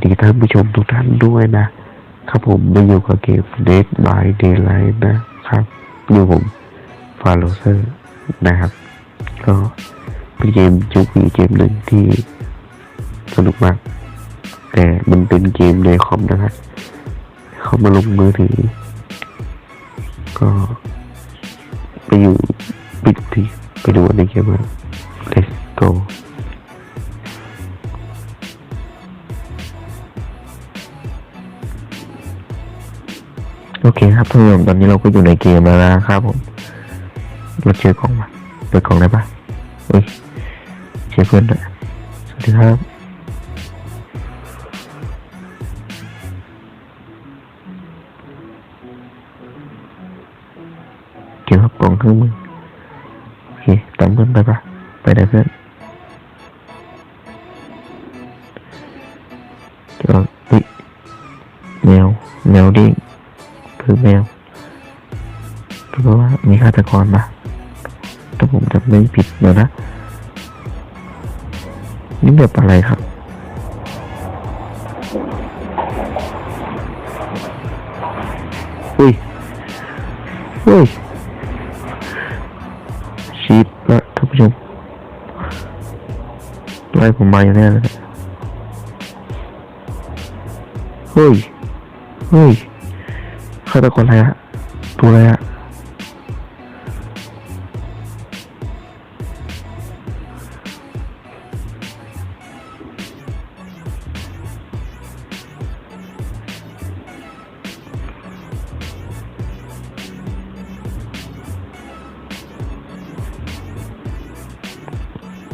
สดีท่านผู้ชมทุกท่านด้วยนะครับผมมาอยู่กับเกม Dead by Daylight นะครับอยู่ผมฟาโรเซอร์นะครับ ก็เป็นเกมจุกอีกเกมหนึ่งที่สนุกมาก แต่มันเป็นเกมในคอมนะครับเข้ามาลงมือถือ ก็ไปอยู่ปิดที่ไปดูในเกมว่า let's go โอเคครับท่านตอนนี้เราก็อยู่ในเกมแล้วนะครับผมเราเจอกล่องมาเปิดกล่องได้ปะเฮ้ยเจอเพื่อนด้วยสวัสดีครับเกี่ยวกับกล่องเครื่องมือโอเคตามเพื่อนไปปะไปได้เพื่อนเดี๋ยวเฮ้ยแมวแมวดิ้ง คือแมวเพราะว่ามีฆาตกรมาถ้าผมจำไม่ผิดเดี๋ยวนะ นี่แบบอะไรครับ อุ้ย อุ้ยชีตละท่านผู้ชมไล่ผมมาอย่างแน่เลยเฮ้ย เฮ้ย ฆาตกรอะไรอะตัวอะไรอะ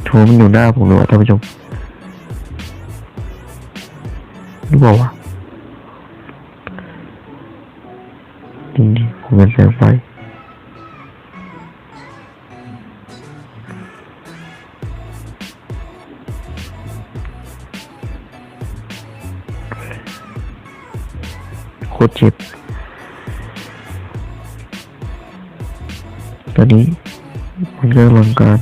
โถมันอยู่หน้าผมเลยว่ะท่านผู้ชมรู้เปล่าวะ เป็นแสงไฟโคตรเจ็บตอนนี้มันก็ลังการ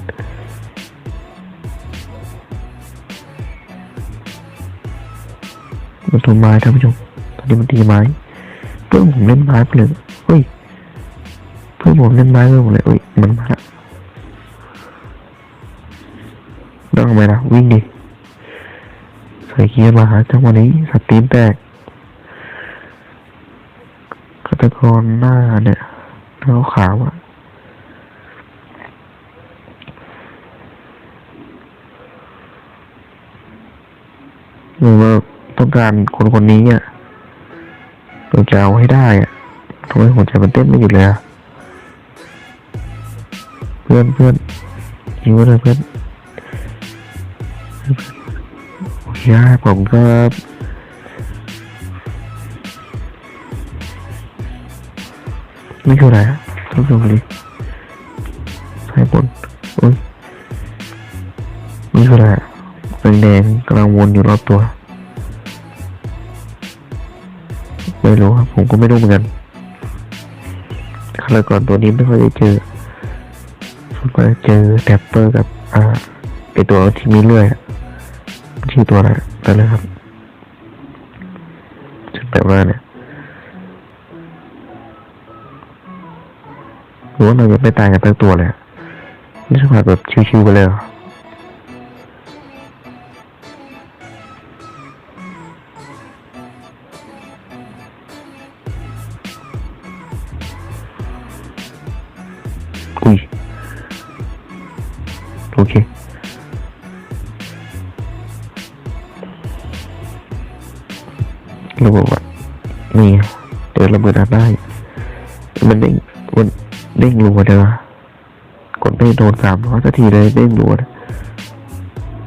มันทำไม้ท่านผู้ชมตอนนี้มันตีไม้เพื่อนผมเล่นไม้ไปเลย พื่อนผมเล่นไม้ไปหมเลยเฮ้ยมันมาละต้องทำไมล่ะวิ่งดิใส่เกียร์มาหาจังหวะนี้สตีนแตกฆาตกรหน้าเนี่ยหน้าขาวอะหรือว่าต้องการคนคนนี้อะเราจะเอาให้ได้อะทำไมหัวใจมันเต้นไม่หยุดเลยอะ เพื่อนเพื่อนยิงไว้เลยเพื่อนโอเคครับผมครับนี่คืออะไรอะทุกคนเลยใส่บนโอ้ยนี่คืออะไรอะแดงๆกำลังวนอยู่รอบตัว ไม่รู้ครับผมก็ไม่รู้เหมือนกันฆาตกรตัวนี้ไม่ค่อยได้เจอ ก็เจอแทปเปอร์กับอ่าไอตัวที่มีเลื่อยชื่อตัวอะไรนั่นเลยครับชุดแบบว่าเนี่ยหรือว่าเราจะไม่ตายกันทั้งตัวเลยนี่สภาพแบบชิวๆไปเลยเหรออุ้ย โอเค ระบบอะนี่เดี๋ยวระเบิดได้ มันเด้งมันเด้งรัวเลยวะกดไม่โดนสามร้อยสักทีเลยเด้งรัว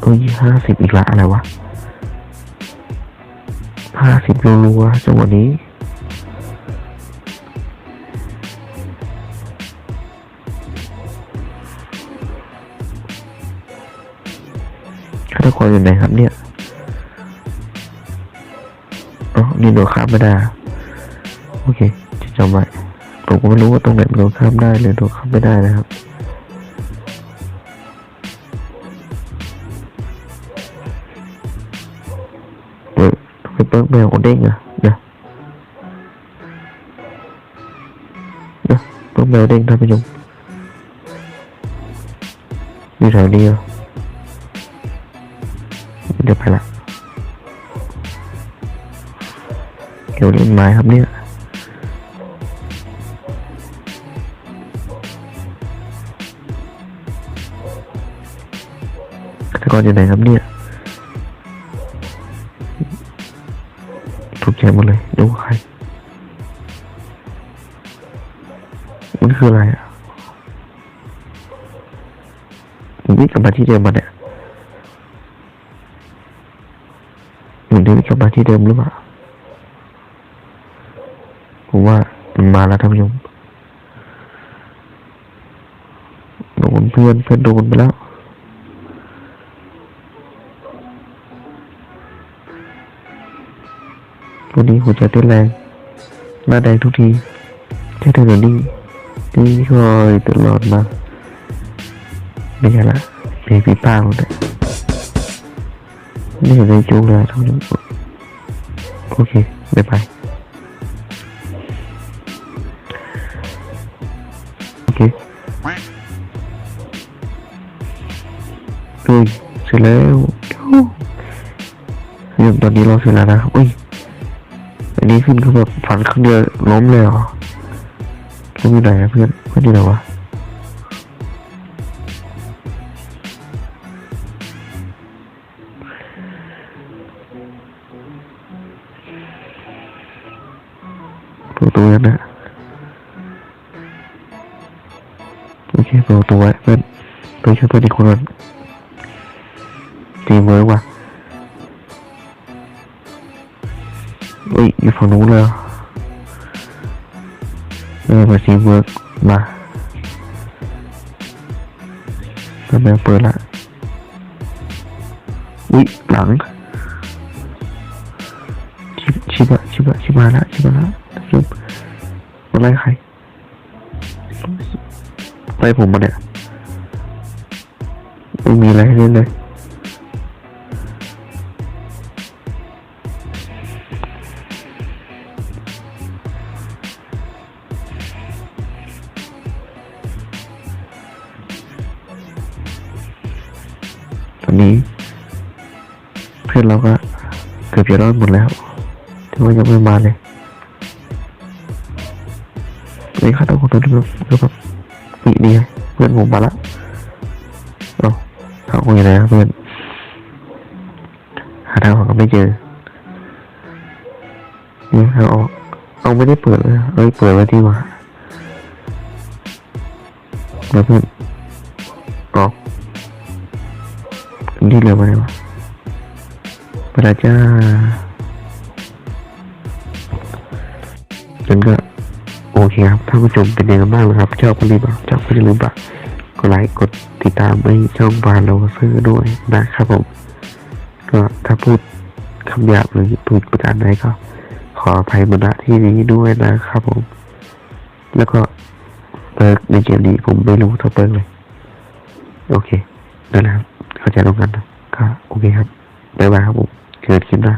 เอ้ยห้าสิบอีกละอะไรวะห้าสิบรัวจังหวะนี้ ฆาตกรอยู่ไหนครับเนี่ยอ๋อนี่โดดข้ามไม่ได้ โอเคจะจำไว้ผมก็ไม่รู้ว่าตรงไหนโดดข้ามได้หรือโดดข้ามไม่ได้นะครับเออทำไมปิร์กแมวเด้งอะเดี๋ยวเดี๋ยวเปิร์กแมวเด้งท่านผู้ชมอยู่แถวนี้เหรอ เดี๋ยวไปละเกี่ยวเล่นไม้ครับเนี่ยฆาตกรอยู่ไหนครับเนี่ยถูกใจหมดเลยดูใครมันคืออะไรอะมันวิ่งกลับมาที่เดิมมาเนี่ย นได้วิ่กลับมาที่เดิมหรือเปล่า ผมว่ามันมาแล้วท่านผู้ชมโดนเพื่อนเพื่อนโดนไปแล้ววันนี้หัวใจเต้นแรงหน้าแดงทุกทีแค่เธอเดี๋ยวนี้นี่คอยตลอดมาไม่ใช่ละเบบีป้าคนนี้ ไม่เห็นในจูงเลยทั้งนั้นโอเคบ๊ายบายโอเคเฮ้ยเสร็จแล้วเรื่องตอนนี้เราเสร็จแล้วนะอุ้ยอันนี้ขึ้นคือแบบฝันครั้งเดียวล้มเลยเหรอเพื่อนอยู่ไหนเพื่อนเพื่อนอยู่ไหนวะ โอเคเปิดปรตูไว้เพื่อนไปช่วยเพื่อนอีกคนก่อนทีเวิร์กว่ะเฮ้ยอยู่ฝั่งนู้นเลยเออมาซีเวิร์กมาทำไมเปิดละอุ้ยหลังชิบชิบะชิบะชิบะละชิบะละท่านผู้ชมอะไรใคร ไล่ผมมาเนี่ยไม่มีอะไรให้เล่นเลยตอนนี้เพื่อนเราก็เกือบจะรอดหมดแล้วแต่ว่ายังไม่มาเลยนี่ข้าต้องตัวนี้แบบคือแบบ ปีดีไงเพื่อนผมมาละเอาทางออยังไงครับเพื่อน หาทางออกก็ไม่เจอนี่ทางออกเอาไม่ได้เปิดเลยเอ้ยเปิดไว้ที่ว่าแล้วเพื่อนออกนี่เรือมาเลยวะพระเจ้างั้นก็ โอเคครับท่านผู้ชมเป็นยังไงบ้างนะครับ ชอบก็รีบบอกชอบก็อย่าลืมบอกกดไลค์กดติดตามไปช่องบานเราซื้อด้วยนะครับผม ก็ถ้าพูดคำหยาบหรือพูดประการใดก็ ขออภัยมาณที่นี้ด้วยนะครับผม แล้วก็เปิร์กในเกมนี้ผมไม่รู้เท่าเปิร์กเลย โอเคนั่นแหละครับเข้าใจตรงกันนะก็โอเคครับบ๊ายบายครับผมเกิดขึ้นนะ